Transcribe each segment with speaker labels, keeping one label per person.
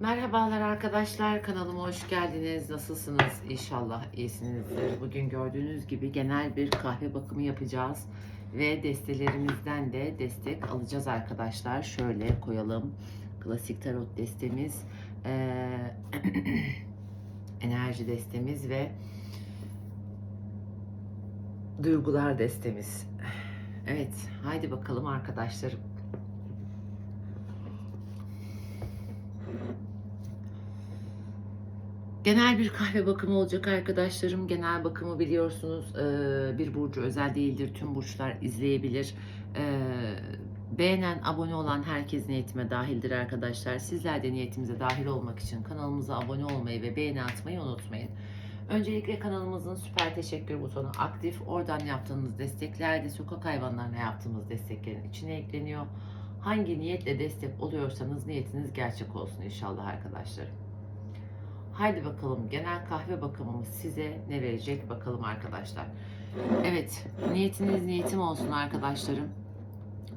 Speaker 1: Merhabalar arkadaşlar kanalıma hoş geldiniz. Nasılsınız? İnşallah iyisinizdir. Bugün gördüğünüz gibi genel bir kahve bakımı yapacağız ve destelerimizden de destek alacağız arkadaşlar. Şöyle koyalım. Klasik tarot destemiz, eee, enerji destemiz ve duygular destemiz. Evet, haydi bakalım arkadaşlarım. Genel bir kahve bakımı olacak arkadaşlarım. Genel bakımı biliyorsunuz eee, bir burcu özel değildir. Tüm burçlar izleyebilir. Eee, beğenen, abone olan herkes niyetime dahildir arkadaşlar. Sizler de niyetimize dahil olmak için kanalımıza abone olmayı ve beğeni atmayı unutmayın. Öncelikle kanalımızın süper teşekkür butonu aktif. Oradan yaptığınız destekler de sokak hayvanlarına yaptığımız desteklerin içine ekleniyor. Hangi niyetle destek oluyorsanız niyetiniz gerçek olsun inşallah arkadaşlarım. Haydi bakalım genel kahve bakımımız size ne verecek bakalım arkadaşlar. Evet niyetiniz niyetim olsun arkadaşlarım.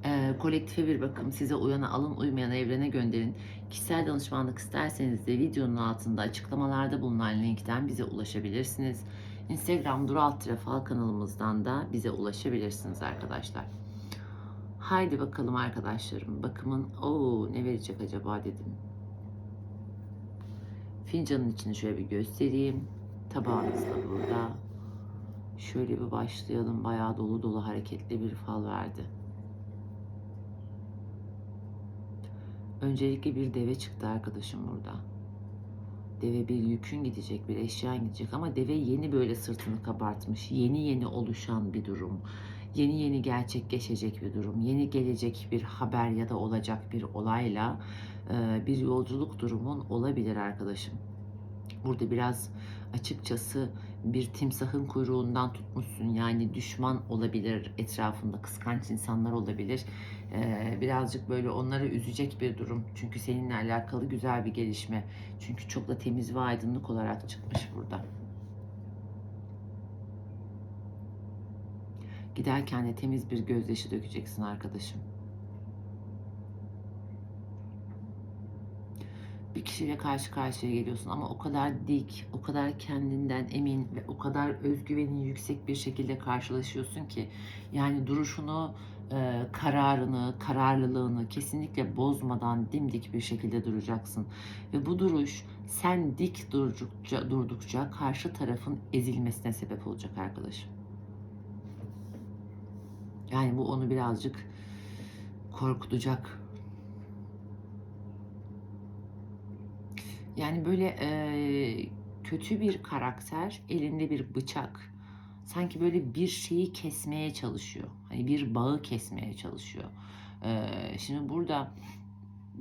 Speaker 1: Ee, kolektife bir bakım size uyana alın uymayana evrene gönderin. Kişisel danışmanlık isterseniz de videonun altında açıklamalarda bulunan linkten bize ulaşabilirsiniz. Instagram Duru Alt Fal kanalımızdan da bize ulaşabilirsiniz arkadaşlar. Haydi bakalım arkadaşlarım bakımın o ne verecek acaba dedim. Fincanın içini şöyle bir göstereyim. Tabağınız da burada. Şöyle bir başlayalım. Bayağı dolu dolu hareketli bir fal verdi. Öncelikle bir deve çıktı arkadaşım burada. Deve bir yükün gidecek, bir eşyan gidecek ama deve yeni böyle sırtını kabartmış. Yeni yeni oluşan bir durum. Yeni yeni gerçekleşecek bir durum. Yeni gelecek bir haber ya da olacak bir olayla bir yolculuk durumun olabilir arkadaşım. Burada biraz açıkçası bir timsahın kuyruğundan tutmuşsun. Yani düşman olabilir etrafında, kıskanç insanlar olabilir. Birazcık böyle onları üzecek bir durum. Çünkü seninle alakalı güzel bir gelişme. Çünkü çok da temiz ve aydınlık olarak çıkmış burada. Giderken de temiz bir gözyaşı dökeceksin arkadaşım. bir kişiyle karşı karşıya geliyorsun ama o kadar dik, o kadar kendinden emin ve o kadar özgüvenin yüksek bir şekilde karşılaşıyorsun ki yani duruşunu, e, kararını, kararlılığını kesinlikle bozmadan dimdik bir şekilde duracaksın. Ve bu duruş sen dik durdukça, durdukça karşı tarafın ezilmesine sebep olacak arkadaşım. Yani bu onu birazcık korkutacak. Yani böyle e, kötü bir karakter, elinde bir bıçak. Sanki böyle bir şeyi kesmeye çalışıyor. Hani bir bağı kesmeye çalışıyor. E, şimdi burada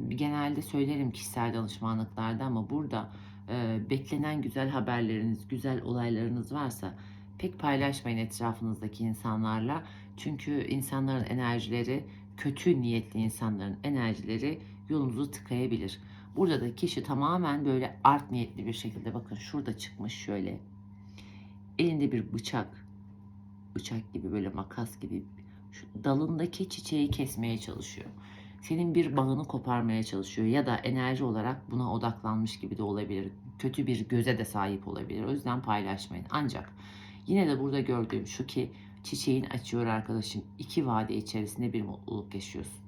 Speaker 1: genelde söylerim kişisel danışmanlıklarda ama burada e, beklenen güzel haberleriniz, güzel olaylarınız varsa pek paylaşmayın etrafınızdaki insanlarla. Çünkü insanların enerjileri, kötü niyetli insanların enerjileri yolunuzu tıkayabilir. Burada da kişi tamamen böyle art niyetli bir şekilde bakın şurada çıkmış şöyle. Elinde bir bıçak. Bıçak gibi böyle makas gibi şu dalındaki çiçeği kesmeye çalışıyor. Senin bir bağını koparmaya çalışıyor ya da enerji olarak buna odaklanmış gibi de olabilir. Kötü bir göze de sahip olabilir. O yüzden paylaşmayın. Ancak yine de burada gördüğüm şu ki çiçeğin açıyor arkadaşım. iki vade içerisinde bir mutluluk yaşıyorsun.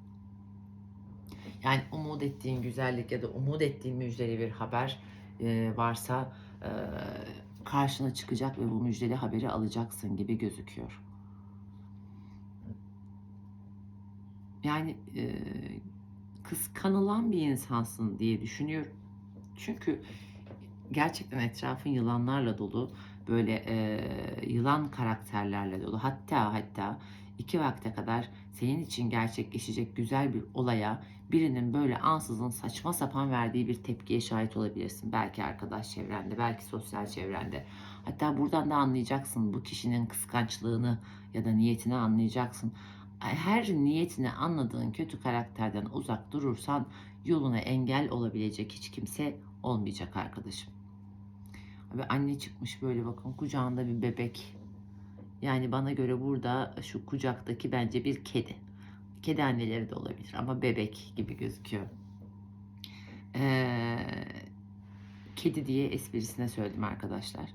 Speaker 1: Yani umut ettiğin güzellik ya da umut ettiğin müjdeli bir haber e, varsa e, karşına çıkacak ve bu müjdeli haberi alacaksın gibi gözüküyor. Yani e, kıskanılan bir insansın diye düşünüyorum. Çünkü gerçekten etrafın yılanlarla dolu, böyle e, yılan karakterlerle dolu. Hatta hatta iki vakte kadar senin için gerçekleşecek güzel bir olaya birinin böyle ansızın saçma sapan verdiği bir tepkiye şahit olabilirsin. Belki arkadaş çevrende, belki sosyal çevrende. Hatta buradan da anlayacaksın bu kişinin kıskançlığını ya da niyetini anlayacaksın. Her niyetini anladığın kötü karakterden uzak durursan yoluna engel olabilecek hiç kimse olmayacak arkadaşım. Ve anne çıkmış böyle bakın kucağında bir bebek. Yani bana göre burada şu kucaktaki bence bir kedi. Kedi anneleri de olabilir ama bebek gibi gözüküyor. Ee, kedi diye esprisine söyledim arkadaşlar.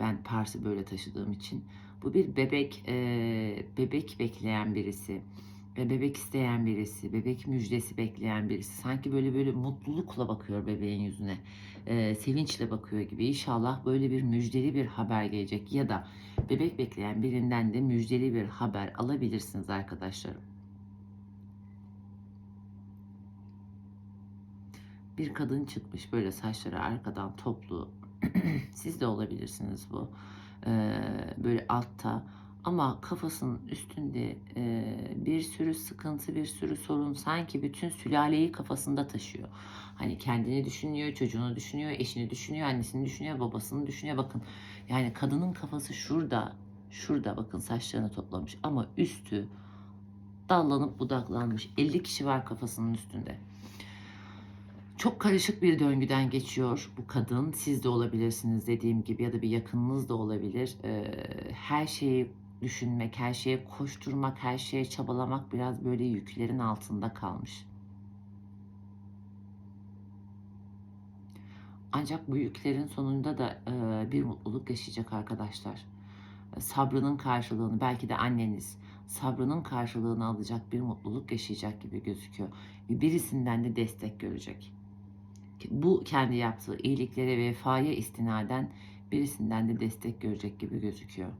Speaker 1: Ben Pars'ı böyle taşıdığım için. Bu bir bebek, e, bebek bekleyen birisi bebek isteyen birisi, bebek müjdesi bekleyen birisi. Sanki böyle böyle mutlulukla bakıyor bebeğin yüzüne. e, sevinçle bakıyor gibi. İnşallah böyle bir müjdeli bir haber gelecek ya da bebek bekleyen birinden de müjdeli bir haber alabilirsiniz arkadaşlarım. Bir kadın çıkmış böyle saçları arkadan toplu. Siz de olabilirsiniz bu. Ee, böyle altta ama kafasının üstünde e, bir sürü sıkıntı, bir sürü sorun sanki bütün sülaleyi kafasında taşıyor. Hani kendini düşünüyor, çocuğunu düşünüyor, eşini düşünüyor, annesini düşünüyor, babasını düşünüyor. Bakın yani kadının kafası şurada, şurada bakın saçlarını toplamış ama üstü dallanıp budaklanmış. 50 kişi var kafasının üstünde. Çok karışık bir döngüden geçiyor bu kadın. Siz de olabilirsiniz dediğim gibi ya da bir yakınınız da olabilir. Ee, her şeyi düşünmek, her şeye koşturmak, her şeye çabalamak biraz böyle yüklerin altında kalmış. Ancak bu yüklerin sonunda da e, bir mutluluk yaşayacak arkadaşlar. Sabrının karşılığını belki de anneniz sabrının karşılığını alacak bir mutluluk yaşayacak gibi gözüküyor. Birisinden de destek görecek. Bu kendi yaptığı iyiliklere ve vefaya istinaden birisinden de destek görecek gibi gözüküyor.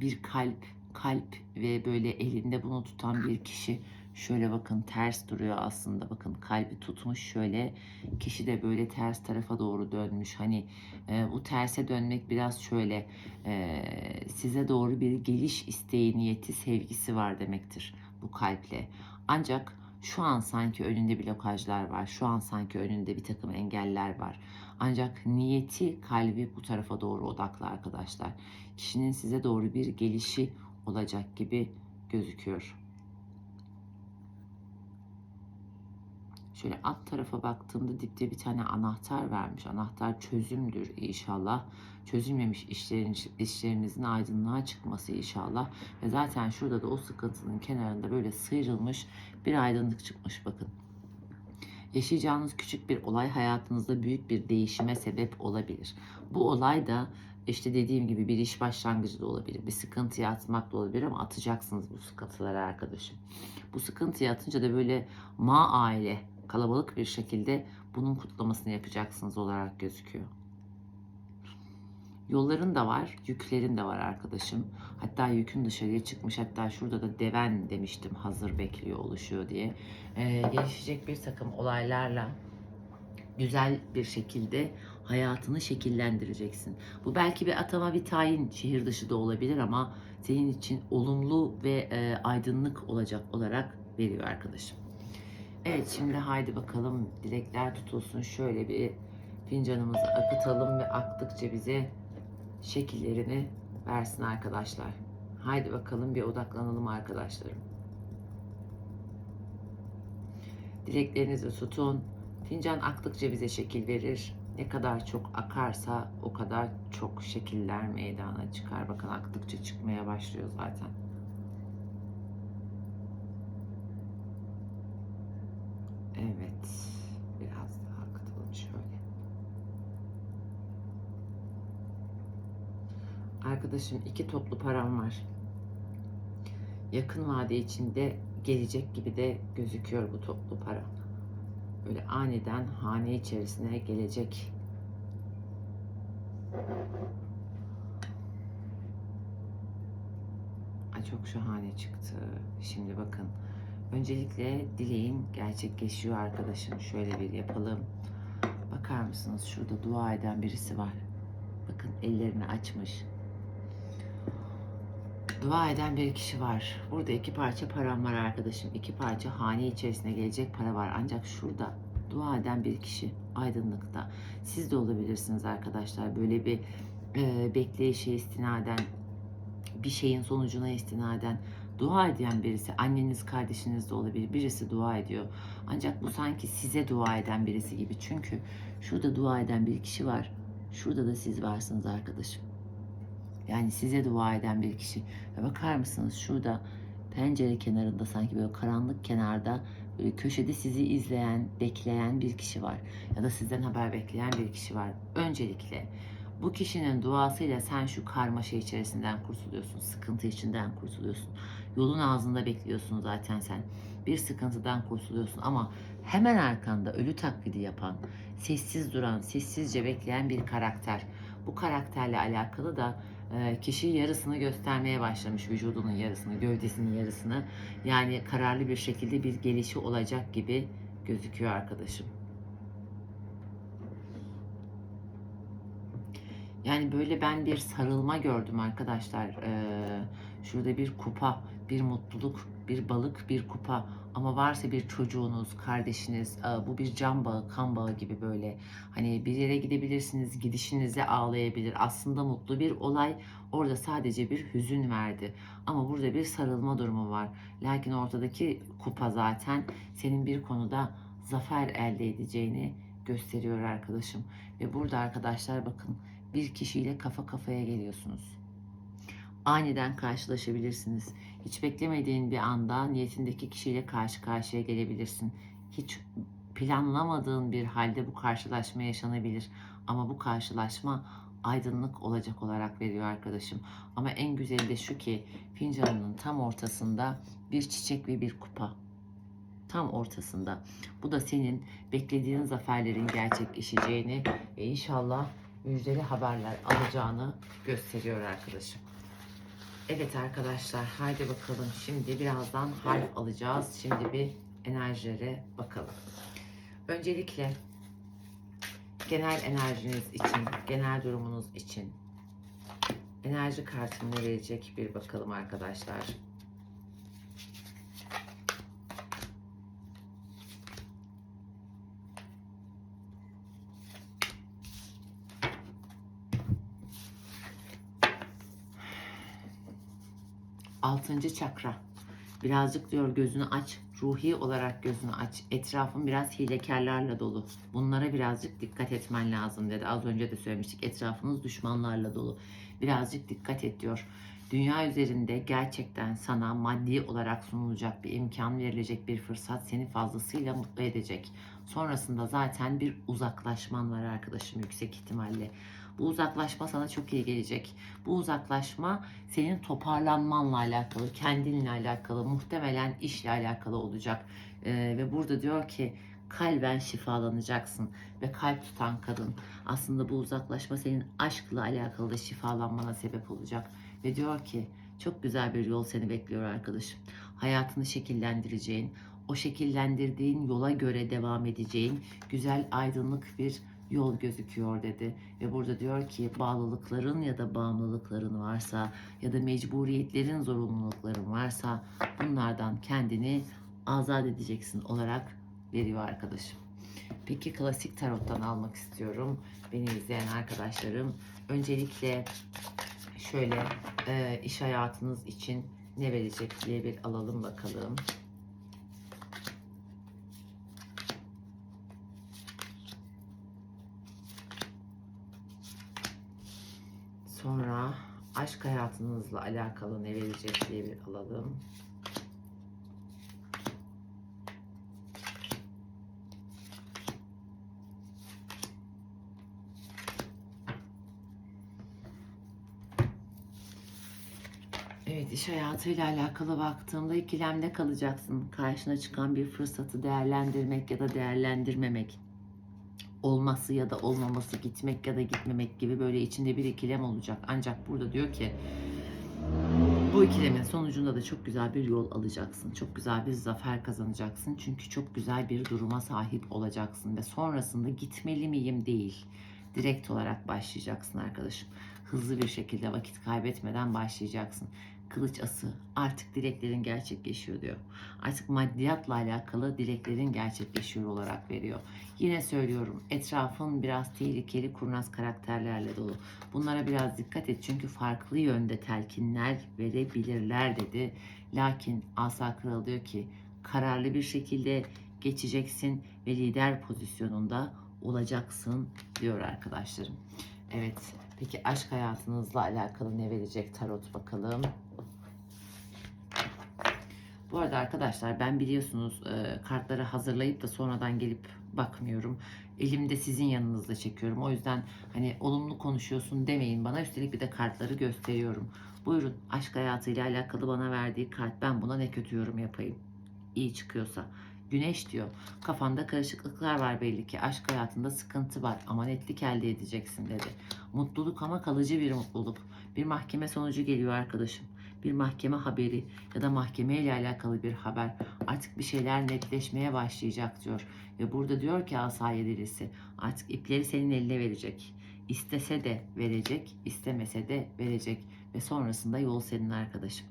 Speaker 1: Bir kalp, kalp ve böyle elinde bunu tutan bir kişi şöyle bakın ters duruyor aslında. Bakın kalbi tutmuş şöyle. Kişi de böyle ters tarafa doğru dönmüş. Hani e, bu terse dönmek biraz şöyle e, size doğru bir geliş isteği, niyeti, sevgisi var demektir bu kalple. Ancak şu an sanki önünde blokajlar var. Şu an sanki önünde bir takım engeller var. Ancak niyeti, kalbi bu tarafa doğru odaklı arkadaşlar. Kişinin size doğru bir gelişi olacak gibi gözüküyor. Şöyle alt tarafa baktığımda dipte bir tane anahtar vermiş. Anahtar çözümdür inşallah. Çözülmemiş işlerin, işlerinizin aydınlığa çıkması inşallah. Ve zaten şurada da o sıkıntının kenarında böyle sıyrılmış bir aydınlık çıkmış bakın. Yaşayacağınız küçük bir olay hayatınızda büyük bir değişime sebep olabilir. Bu olay da işte dediğim gibi bir iş başlangıcı da olabilir. Bir sıkıntıya atmak da olabilir ama atacaksınız bu sıkıntıları arkadaşım. Bu sıkıntıya atınca da böyle ma aile kalabalık bir şekilde bunun kutlamasını yapacaksınız olarak gözüküyor. Yolların da var, yüklerin de var arkadaşım. Hatta yükün dışarıya çıkmış. Hatta şurada da deven demiştim hazır bekliyor oluşuyor diye. Ee, gelişecek bir takım olaylarla güzel bir şekilde hayatını şekillendireceksin. Bu belki bir atama bir tayin şehir dışı da olabilir ama senin için olumlu ve e, aydınlık olacak olarak veriyor arkadaşım. Evet şimdi haydi bakalım dilekler tutulsun. Şöyle bir fincanımızı akıtalım ve aktıkça bize şekillerini versin arkadaşlar. Haydi bakalım bir odaklanalım arkadaşlarım. Dileklerinizi tutun. Fincan aktıkça bize şekil verir. Ne kadar çok akarsa o kadar çok şekiller meydana çıkar. Bakın aktıkça çıkmaya başlıyor zaten. Evet. Biraz daha akıtalım şöyle. Arkadaşım iki toplu param var. Yakın vade içinde gelecek gibi de gözüküyor bu toplu para. Böyle aniden hane içerisine gelecek. Ay çok şahane çıktı. Şimdi bakın. Öncelikle dileğin gerçekleşiyor arkadaşım. Şöyle bir yapalım. Bakar mısınız? Şurada dua eden birisi var. Bakın ellerini açmış. Dua eden bir kişi var. Burada iki parça param var arkadaşım. İki parça hane içerisine gelecek para var. Ancak şurada dua eden bir kişi aydınlıkta. Siz de olabilirsiniz arkadaşlar. Böyle bir e, bekleyişe istinaden bir şeyin sonucuna istinaden dua eden birisi, anneniz, kardeşiniz de olabilir. Birisi dua ediyor. Ancak bu sanki size dua eden birisi gibi. Çünkü şurada dua eden bir kişi var. Şurada da siz varsınız arkadaşım. Yani size dua eden bir kişi. Ve bakar mısınız şurada pencere kenarında sanki böyle karanlık kenarda böyle köşede sizi izleyen, bekleyen bir kişi var. Ya da sizden haber bekleyen bir kişi var. Öncelikle bu kişinin duasıyla sen şu karmaşa içerisinden kurtuluyorsun. Sıkıntı içinden kurtuluyorsun. Yolun ağzında bekliyorsun zaten sen. Bir sıkıntıdan kurtuluyorsun ama hemen arkanda ölü taklidi yapan, sessiz duran, sessizce bekleyen bir karakter. Bu karakterle alakalı da kişi yarısını göstermeye başlamış vücudunun yarısını, gövdesinin yarısını. Yani kararlı bir şekilde bir gelişi olacak gibi gözüküyor arkadaşım. Yani böyle ben bir sarılma gördüm arkadaşlar. Ee, şurada bir kupa, bir mutluluk, bir balık, bir kupa. Ama varsa bir çocuğunuz, kardeşiniz, e, bu bir can bağı, kan bağı gibi böyle. Hani bir yere gidebilirsiniz, gidişinize ağlayabilir. Aslında mutlu bir olay. Orada sadece bir hüzün verdi. Ama burada bir sarılma durumu var. Lakin ortadaki kupa zaten senin bir konuda zafer elde edeceğini gösteriyor arkadaşım. Ve burada arkadaşlar bakın bir kişiyle kafa kafaya geliyorsunuz. Aniden karşılaşabilirsiniz. Hiç beklemediğin bir anda niyetindeki kişiyle karşı karşıya gelebilirsin. Hiç planlamadığın bir halde bu karşılaşma yaşanabilir. Ama bu karşılaşma aydınlık olacak olarak veriyor arkadaşım. Ama en güzeli de şu ki fincanının tam ortasında bir çiçek ve bir kupa. Tam ortasında. Bu da senin beklediğin zaferlerin gerçekleşeceğini ve inşallah müjdeli haberler alacağını gösteriyor arkadaşım. Evet arkadaşlar haydi bakalım şimdi birazdan harf alacağız. Şimdi bir enerjilere bakalım. Öncelikle genel enerjiniz için, genel durumunuz için enerji kartını verecek bir bakalım arkadaşlar. Altıncı çakra. Birazcık diyor gözünü aç. Ruhi olarak gözünü aç. Etrafın biraz hilekarlarla dolu. Bunlara birazcık dikkat etmen lazım dedi. Az önce de söylemiştik. Etrafınız düşmanlarla dolu. Birazcık dikkat et diyor. Dünya üzerinde gerçekten sana maddi olarak sunulacak bir imkan verilecek bir fırsat seni fazlasıyla mutlu edecek. Sonrasında zaten bir uzaklaşman var arkadaşım yüksek ihtimalle. Bu uzaklaşma sana çok iyi gelecek. Bu uzaklaşma senin toparlanmanla alakalı, kendinle alakalı, muhtemelen işle alakalı olacak. Ee, ve burada diyor ki kalben şifalanacaksın ve kalp tutan kadın. Aslında bu uzaklaşma senin aşkla alakalı da şifalanmana sebep olacak. Ve diyor ki çok güzel bir yol seni bekliyor arkadaşım. Hayatını şekillendireceğin, o şekillendirdiğin yola göre devam edeceğin güzel aydınlık bir yol gözüküyor dedi. Ve burada diyor ki bağlılıkların ya da bağımlılıkların varsa ya da mecburiyetlerin, zorunlulukların varsa bunlardan kendini azat edeceksin olarak veriyor arkadaşım. Peki klasik tarottan almak istiyorum. Beni izleyen arkadaşlarım. Öncelikle şöyle e, iş hayatınız için ne verecek diye bir alalım bakalım. Sonra aşk hayatınızla alakalı ne verecek diye bir alalım. Evet iş hayatıyla alakalı baktığımda ikilemde kalacaksın. Karşına çıkan bir fırsatı değerlendirmek ya da değerlendirmemek. Olması ya da olmaması, gitmek ya da gitmemek gibi böyle içinde bir ikilem olacak. Ancak burada diyor ki bu ikilemin sonucunda da çok güzel bir yol alacaksın. Çok güzel bir zafer kazanacaksın. Çünkü çok güzel bir duruma sahip olacaksın. Ve sonrasında gitmeli miyim değil. Direkt olarak başlayacaksın arkadaşım. Hızlı bir şekilde vakit kaybetmeden başlayacaksın. Kılıç ası artık dileklerin gerçekleşiyor diyor. Artık maddiyatla alakalı dileklerin gerçekleşiyor olarak veriyor. Yine söylüyorum etrafın biraz tehlikeli kurnaz karakterlerle dolu. Bunlara biraz dikkat et çünkü farklı yönde telkinler verebilirler dedi. Lakin Asa Kral diyor ki kararlı bir şekilde geçeceksin ve lider pozisyonunda olacaksın diyor arkadaşlarım. Evet peki aşk hayatınızla alakalı ne verecek tarot bakalım. Bu arada arkadaşlar ben biliyorsunuz e, kartları hazırlayıp da sonradan gelip bakmıyorum. Elimde sizin yanınızda çekiyorum. O yüzden hani olumlu konuşuyorsun demeyin bana. Üstelik bir de kartları gösteriyorum. Buyurun aşk hayatıyla alakalı bana verdiği kart. Ben buna ne kötü yorum yapayım. İyi çıkıyorsa. Güneş diyor. Kafanda karışıklıklar var belli ki. Aşk hayatında sıkıntı var ama netlik elde edeceksin dedi. Mutluluk ama kalıcı bir mutluluk. Bir mahkeme sonucu geliyor arkadaşım. Bir mahkeme haberi ya da mahkeme ile alakalı bir haber. Artık bir şeyler netleşmeye başlayacak diyor. Ve burada diyor ki asaye delisi artık ipleri senin eline verecek. İstese de verecek, istemese de verecek. Ve sonrasında yol senin arkadaşım.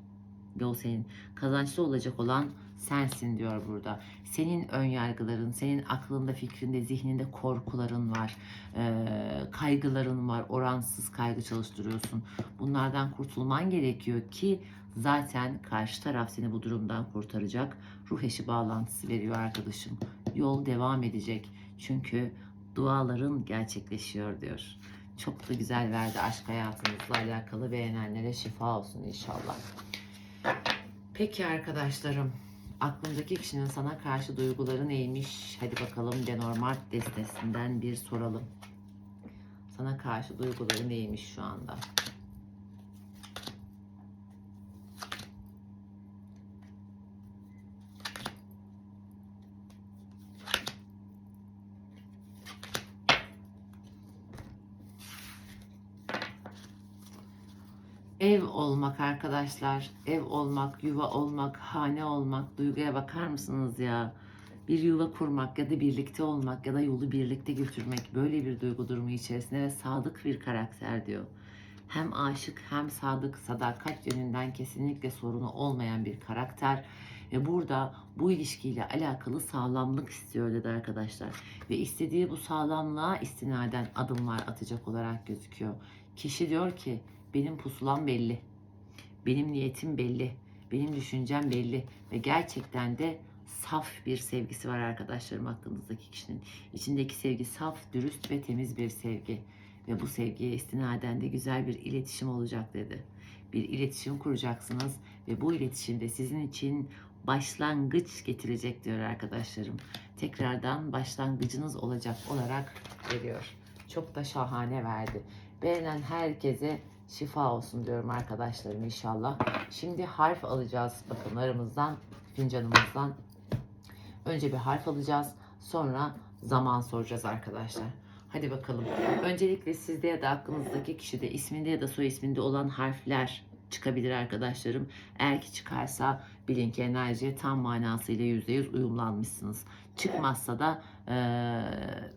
Speaker 1: Yol senin. Kazançlı olacak olan sensin diyor burada. Senin ön yargıların, senin aklında, fikrinde, zihninde korkuların var. Ee, kaygıların var. Oransız kaygı çalıştırıyorsun. Bunlardan kurtulman gerekiyor ki zaten karşı taraf seni bu durumdan kurtaracak. Ruh eşi bağlantısı veriyor arkadaşım. Yol devam edecek. Çünkü duaların gerçekleşiyor diyor. Çok da güzel verdi aşk hayatınızla alakalı beğenenlere şifa olsun inşallah. Peki arkadaşlarım, aklımdaki kişinin sana karşı duyguları neymiş? Hadi bakalım Lenormand destesinden bir soralım. Sana karşı duyguları neymiş şu anda? Ev olmak arkadaşlar, ev olmak, yuva olmak, hane olmak, duyguya bakar mısınız ya? Bir yuva kurmak ya da birlikte olmak ya da yolu birlikte götürmek böyle bir duygu durumu içerisinde ve sadık bir karakter diyor. Hem aşık hem sadık, sadakat yönünden kesinlikle sorunu olmayan bir karakter. Ve burada bu ilişkiyle alakalı sağlamlık istiyor dedi arkadaşlar. Ve istediği bu sağlamlığa istinaden adımlar atacak olarak gözüküyor. Kişi diyor ki benim pusulam belli. Benim niyetim belli. Benim düşüncem belli. Ve gerçekten de saf bir sevgisi var arkadaşlarım hakkınızdaki kişinin. İçindeki sevgi saf, dürüst ve temiz bir sevgi. Ve bu sevgiye istinaden de güzel bir iletişim olacak dedi. Bir iletişim kuracaksınız ve bu iletişimde sizin için başlangıç getirecek diyor arkadaşlarım. Tekrardan başlangıcınız olacak olarak veriyor. Çok da şahane verdi. Beğenen herkese şifa olsun diyorum arkadaşlarım inşallah. Şimdi harf alacağız bakın aramızdan, fincanımızdan. Önce bir harf alacağız. Sonra zaman soracağız arkadaşlar. Hadi bakalım. Öncelikle sizde ya da aklınızdaki kişide isminde ya da soy isminde olan harfler çıkabilir arkadaşlarım. Eğer ki çıkarsa bilin ki enerjiye tam manasıyla %100 uyumlanmışsınız. Çıkmazsa da e,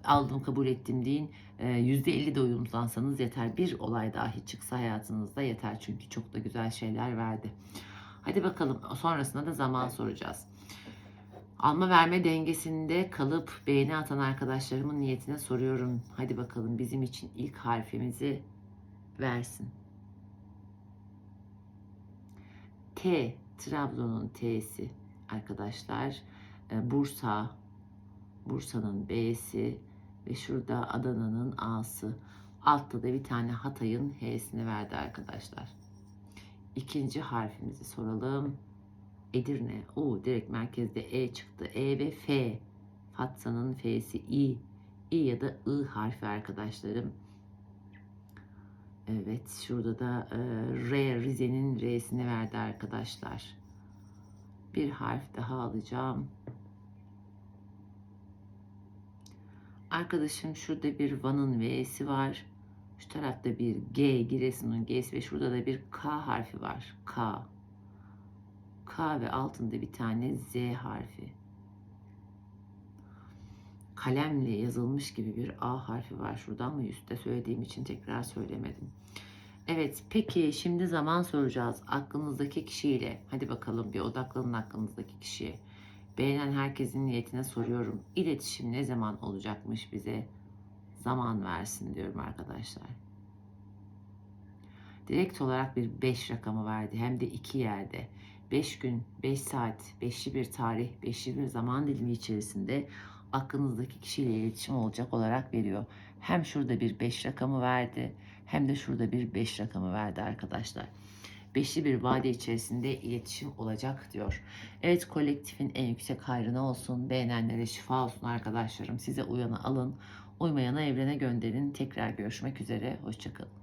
Speaker 1: aldım kabul ettim deyin. E, %50 de uyumlansanız yeter. Bir olay dahi çıksa hayatınızda yeter. Çünkü çok da güzel şeyler verdi. Hadi bakalım sonrasında da zaman soracağız. Alma verme dengesinde kalıp beğeni atan arkadaşlarımın niyetine soruyorum. Hadi bakalım bizim için ilk harfimizi versin. T, Trabzon'un T'si arkadaşlar. Ee, Bursa, Bursa'nın B'si ve şurada Adana'nın A'sı. Altta da bir tane Hatay'ın H'sini verdi arkadaşlar. İkinci harfimizi soralım. Edirne. O direkt merkezde E çıktı. E ve F. Fatsa'nın F'si İ. İ ya da I harfi arkadaşlarım. Evet şurada da e, R Rize'nin R'sini verdi arkadaşlar. Bir harf daha alacağım. Arkadaşım şurada bir Van'ın V'si var. Şu tarafta bir G, Giresun'un G'si ve şurada da bir K harfi var. K. K ve altında bir tane Z harfi. Kalemle yazılmış gibi bir A harfi var şurada ama üstte söylediğim için tekrar söylemedim. Evet peki şimdi zaman soracağız aklınızdaki kişiyle. Hadi bakalım bir odaklanın aklınızdaki kişiye. Beğenen herkesin niyetine soruyorum. İletişim ne zaman olacakmış bize? Zaman versin diyorum arkadaşlar. Direkt olarak bir 5 rakamı verdi hem de iki yerde. 5 gün, 5 saat, 5'li bir tarih, 5'li bir zaman dilimi içerisinde aklınızdaki kişiyle iletişim olacak olarak veriyor. Hem şurada bir 5 rakamı verdi hem de şurada bir 5 rakamı verdi arkadaşlar. beşli bir vade içerisinde iletişim olacak diyor. Evet kolektifin en yüksek hayrına olsun. Beğenenlere şifa olsun arkadaşlarım. Size uyanı alın. Uymayana evrene gönderin. Tekrar görüşmek üzere. Hoşçakalın.